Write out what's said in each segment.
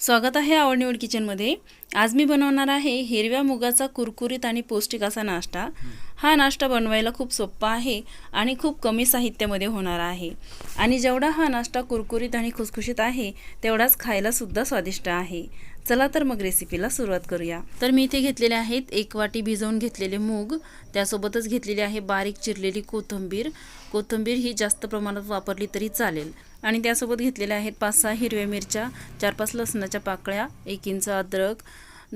स्वागत आहे आवडनिवड किचनमध्ये आज मी बनवणार आहे हिरव्या मुगाचा कुरकुरीत आणि पौष्टिक असा नाश्ता. हा नाश्ता बनवायला खूप सोपा आहे आणि खूप कमी साहित्यामध्ये होणार आहे. आणि जेवढा हा नाश्ता कुरकुरीत आणि खुसखुशीत आहे तेवढाच खायलासुद्धा स्वादिष्ट आहे. चला तर मग रेसिपीला सुरुवात करूया. तर मी इथे घेतलेले आहेत एक वाटी भिजवून घेतलेले मूग त्यासोबतच घेतलेली आहे बारीक चिरलेली कोथिंबीर. कोथिंबीर ही जास्त प्रमाणात वापरली तरी चालेल. आणि त्यासोबत घेतलेल्या आहेत पाच सहा हिरव्या मिरच्या चार पाच लसणाच्या पाकळ्या एक इंच अद्रक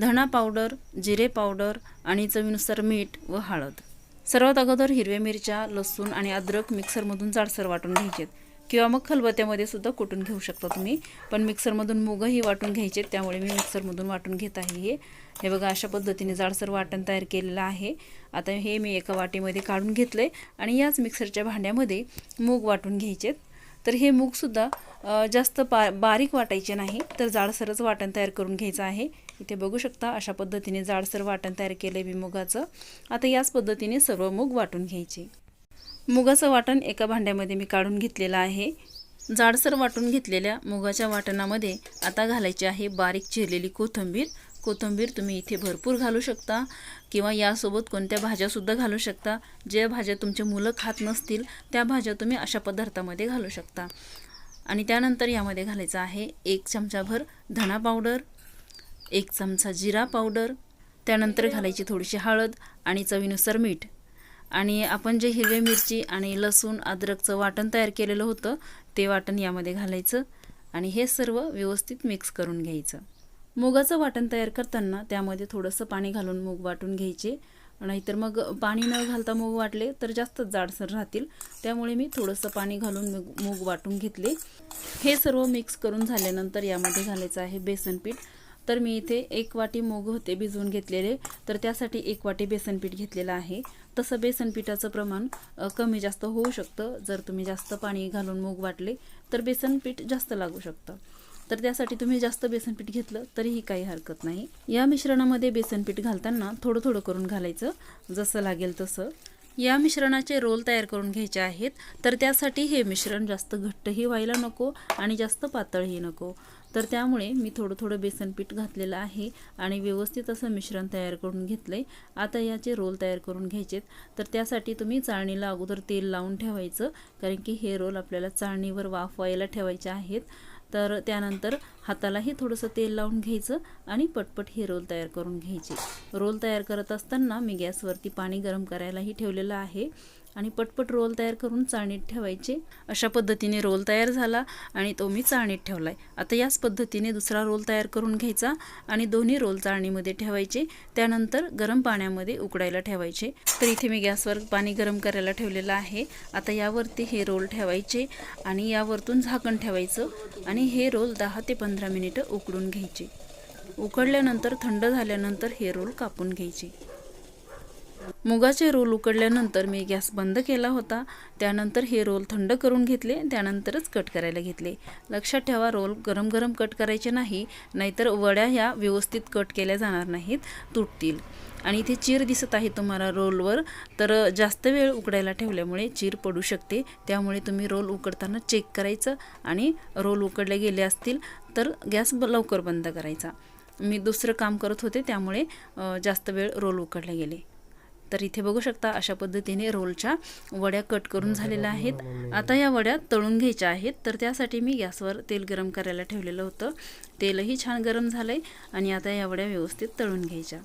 धणा पावडर जिरे पावडर आणि चवीनुसार मीठ व हळद. सर्वात अगोदर हिरव्या मिरच्या लसूण आणि अद्रक मिक्सरमधून जाडसर वाटून घ्यायचेत. किंवा मग खलबत्यामध्ये सुद्धा कुटून घेऊ शकता तुम्ही. पण मिक्सरमधून मुगही वाटून घ्यायचे त्यामुळे मी मिक्सरमधून वाटून घेत आहे हे. हे बघा अशा पद्धतीने जाडसर वाटण तयार केलेलं आहे. आता हे मी एका वाटीमध्ये काढून घेतलं आहे आणि याच मिक्सरच्या भांड्यामध्ये मूग वाटून घ्यायचेत तर हे मूगसुद्धा जास्त पा बारीक वाटायचे नाही तर जाडसरच वाटण तयार करून घ्यायचं आहे. इथे बघू शकता अशा पद्धतीने जाडसर वाटण तयार केलं आहे मी मुगाचं. आता याच पद्धतीने सर्व मूग वाटून घ्यायचे. मुगाचं वाटण एका भांड्यामध्ये मी काढून घेतलेलं आहे. जाडसर वाटून घेतलेल्या मुगाच्या वाटणामध्ये आता घालायची आहे बारीक चिरलेली कोथिंबीर. कोथिंबीर तुम्ही इथे भरपूर घालू शकता किंवा यासोबत कोणत्या भाज्यासुद्धा घालू शकता. ज्या भाज्या तुमचे मुलं खात नसतील त्या भाज्या तुम्ही अशा पदार्थामध्ये घालू शकता. आणि त्यानंतर यामध्ये घालायचं आहे एक चमचाभर धणा पावडर एक चमचा जिरा पावडर त्यानंतर घालायची थोडीशी हळद आणि चवीनुसार मीठ. आणि आपण जे हिरवी मिरची आणि लसूण अद्रकचं वाटण तयार केलेलं होतं ते वाटण यामध्ये घालायचं आणि हे सर्व व्यवस्थित मिक्स करून घ्यायचं. मुगाचं वाटण तयार करताना त्यामध्ये थोडंसं पाणी घालून मूग वाटून घ्यायचे. नाहीतर मग पाणी न घालता मूग वाटले तर जास्तच जाडसर राहतील. त्यामुळे मी थोडंसं पाणी घालून मूग वाटून घेतले. हे सर्व मिक्स करून झाल्यानंतर यामध्ये घालायचं आहे बेसन पीठ. तर मी इथे एक वाटी मूग होते भिजवून घेतलेले. तर त्यासाठी एक वाटी बेसनपीठ घेतलेलं आहे. तसं बेसन पिठाचं प्रमाण कमी जास्त होऊ शकतं. जर तुम्ही जास्त पाणी घालून मूग वाटले तर बेसनपीठ जास्त लागू शकतं. तर त्यासाठी तुम्ही जास्त बेसनपीठ घेतलं तरीही काही हरकत नाही. या मिश्रणामध्ये बेसनपीठ घालताना थोडं थोडं करून घालायचं जसं लागेल तसं. या मिश्रणाचे रोल तयार करून घ्यायचे आहेत. तर त्यासाठी हे मिश्रण जास्त घट्टही व्हायला नको आणि जास्त पातळही नको. तर त्यामुळे मी थोडं थोडं बेसन पीठ घातलेलं आहे आणि व्यवस्थित असं मिश्रण तयार करून घेतलं आहे आता याचे रोल तयार करून घ्यायचेत. तर त्यासाठी तुम्ही चाळणीला अगोदर तेल लावून ठेवायचं कारण की हे रोल आपल्याला चाळणीवर वाफवायला ठेवायचे आहेत. तर त्यानंतर हातालाही थोडंसं तेल लावून घ्यायचं आणि पटपट हे रोल तयार करून घ्यायचे. रोल तयार करत असताना मी गॅसवरती पाणी गरम करायलाही ठेवलेलं आहे. आणि पटपट रोल तयार करून चाळणीत ठेवायचे. अशा पद्धतीने रोल तयार झाला आणि तो मी चाळणीत ठेवला आहे आता याच पद्धतीने दुसरा रोल तयार करून घ्यायचा आणि दोन्ही रोल चाळणीमध्ये ठेवायचे. त्यानंतर गरम पाण्यामध्ये उकडायला ठेवायचे. तर इथे मी गॅसवर पाणी गरम करायला ठेवलेलं आहे. आता यावरती हे रोल ठेवायचे आणि यावरतून झाकण ठेवायचं आणि हे रोल दहा ते पंधरा मिनिटं उकडून घ्यायचे. उकडल्यानंतर थंड झाल्यानंतर हे रोल कापून घ्यायचे. मुगाचे रोल उकडल्यानंतर मी गॅस बंद केला होता. त्यानंतर हे रोल थंड करून घेतले. त्यानंतरच कट करायला घेतले. लक्षात ठेवा रोल गरम गरम कट करायचे नाही नाहीतर वड्या ह्या व्यवस्थित कट केल्या जाणार नाहीत तुटतील. आणि इथे चीर दिसत आहे तुम्हाला रोलवर. तर जास्त वेळ उकडायला ठेवल्यामुळे चीर पडू शकते. त्यामुळे तुम्ही रोल उकडताना चेक करायचं आणि रोल उकडले गेले असतील तर गॅस ब- लवकर बंद करायचा. मी दुसरं काम करत होते त्यामुळे जास्त वेळ रोल उकडले गेले. तर इथे बघू शकता अशा पद्धतीने रोलच्या वड्या कट करून झालेल्या आहेत. आता या वड्या तळून घ्यायच्या आहेत. तर त्यासाठी मी गॅसवर तेल गरम करायला ठेवलेलं होतं. तेलही छान गरम झालं आहे आणि आता या वड्या व्यवस्थित तळून घ्यायच्या.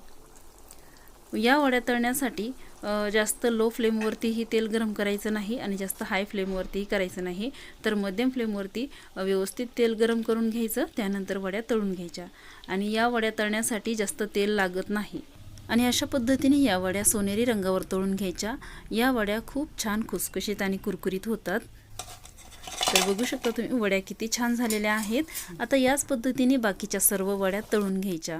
या वड्या तळण्यासाठी जास्त लो फ्लेमवरतीही तेल गरम करायचं नाही आणि जास्त हाय फ्लेमवरतीही करायचं नाही. तर मध्यम फ्लेमवरती व्यवस्थित तेल गरम करून घ्यायचं. त्यानंतर वड्या तळून घ्यायच्या. आणि या वड्या तळण्यासाठी जास्त तेल लागत नाही. आणि अशा पद्धतीने या वड्या सोनेरी रंगावर तळून घ्यायच्या. या वड्या खूप छान खुसखुशीत आणि कुरकुरीत होतात. तर बघू शकता तुम्ही वड्या किती छान झालेल्या आहेत. आता याच पद्धतीने बाकीच्या सर्व वड्या तळून घ्यायच्या.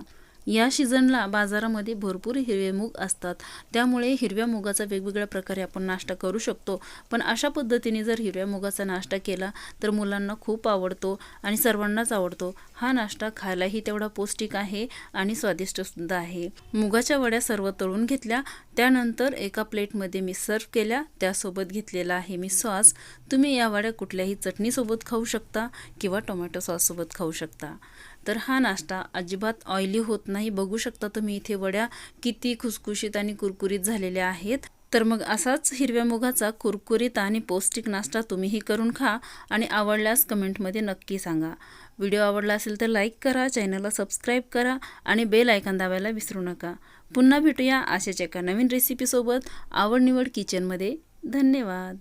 या सीझनला बाजारामध्ये भरपूर हिरवे मूग असतात. त्यामुळे हिरव्या मुगाचा वेगवेगळ्या प्रकारे आपण नाश्ता करू शकतो. पण अशा पद्धतीने जर हिरव्या मुगाचा नाश्ता केला तर मुलांना खूप आवडतो आणि सर्वांनाच आवडतो. हा नाश्ता खायलाही तेवढा पौष्टिक आहे आणि स्वादिष्टसुद्धा आहे. मुगाच्या वड्या सर्व तळून घेतल्या. त्यानंतर एका प्लेटमध्ये मी सर्व केल्या. त्यासोबत घेतलेला आहे मी सॉस. तुम्ही या वड्या कुठल्याही चटणीसोबत खाऊ शकता किंवा टोमॅटो सॉससोबत खाऊ शकता. तर हा नाश्ता अजिबात ऑइली होत नाही. बघू शकता तुम्ही इथे वड्या किती खुसखुशीत आणि कुरकुरीत झालेल्या आहेत. तर मग असाच हिरव्या मुगाचा कुरकुरीत आणि पौष्टिक नाश्ता तुम्हीही करून खा आणि आवडल्यास कमेंटमध्ये नक्की सांगा. व्हिडिओ आवडला असेल तर लाईक करा चॅनलला सबस्क्राईब करा आणि बेल आयकॉन दाबायला विसरू नका. पुन्हा भेटूया अशाच एका नवीन रेसिपीसोबत आवड निवड किचनमध्ये धन्यवाद.